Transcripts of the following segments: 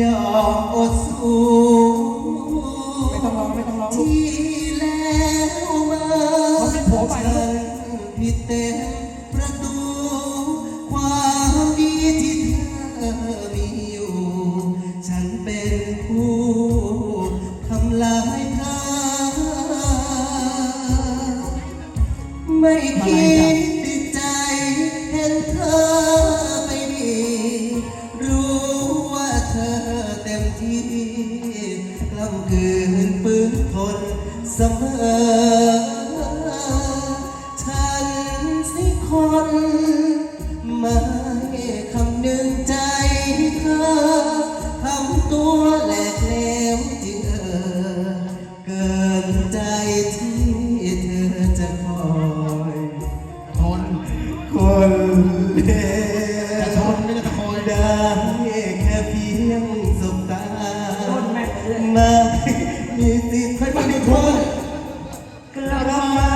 ยอมอดสู้งที่แล้วมื่านผัวใหม่ล้ผิดเต็มประตู ความดีที่เธอมีอยู่ ฉันเป็นผู้ทำลายเธอไม่คิดติด กล้ำกืนปืนทนเสมอ ฉันสิคนไม่คำนึงใจเธอทำตัวแหลกเลวจริงเออ เกินใจที่เธอจะคอยทนคนเลจะทนไม่ได้จะคอย ได้แค่เพียงสบ เลยม่มีสิทธิ์เคยฟังยูทูบกลับมา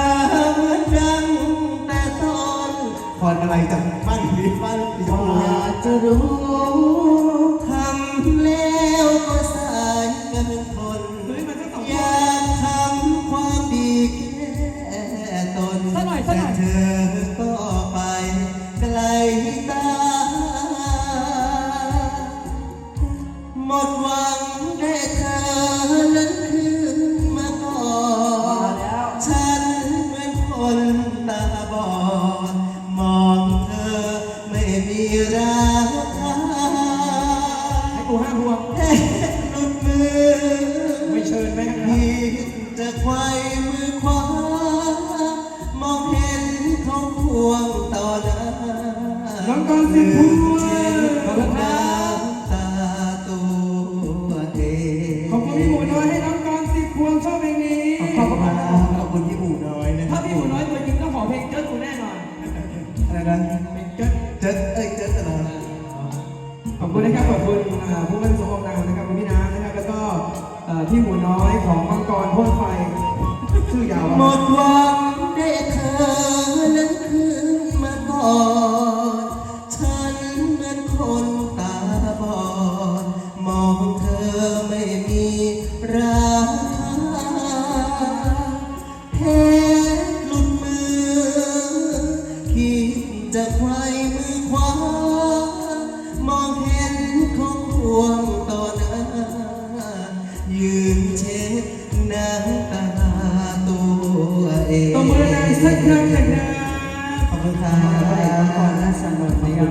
เหมือนดังแต่ตอนผ่อนอะไรจังฟังดีฟังดีกว่าจะรู้ทำแล้วก็สายกินทนเฮ้ยมันทั้งสองอยากทำความดีแก้ตนแต่เธอก็ไปไกลตาหมดวัง ม่มีราคาให้กูห้าพวงแค่หลุดมือไม่เชิญแม่งนะที่จะไขว้มือขวามองเห็นเขาพวงต่อหน้าน้องกรสิบพวงขอบคุณน้ำตาตัวเองขอบคุณพี่หมูน้อยให้น้องกรสิบพวงชอบเพลงนี้ขอบคุณครับขอบคุณพี่หมูน้อยนะครัถ้าบพี่หมูน้อยตัวจริงก็ขอเพลงเจ้ากูแน่นอนอะไรนะ เจ้าเจ๊เอ้ยเจ๊อะไรนะขอบคุณนะครับขอบคุณผู้บริสุทธิ์ของนานะครับคุณพี่น้ำนะครับแล้วก็เอ่อพี่หมูน้อยของมังกรพ่นไฟชื่อยาวหมดหวังได้เธอนั้นคืนมาก่อนฉันเหมือนคนตาบอดมองเธอไม่มี ดจะไขว้มือขวามองเห็นเขาควงต่อหน้า ยืนเช็ดน้ำตาตัวเอง ตบมือดังๆสักครั้งหนึ่งนะ ขอบคุณครัก่อนบนะสนุกนะครับ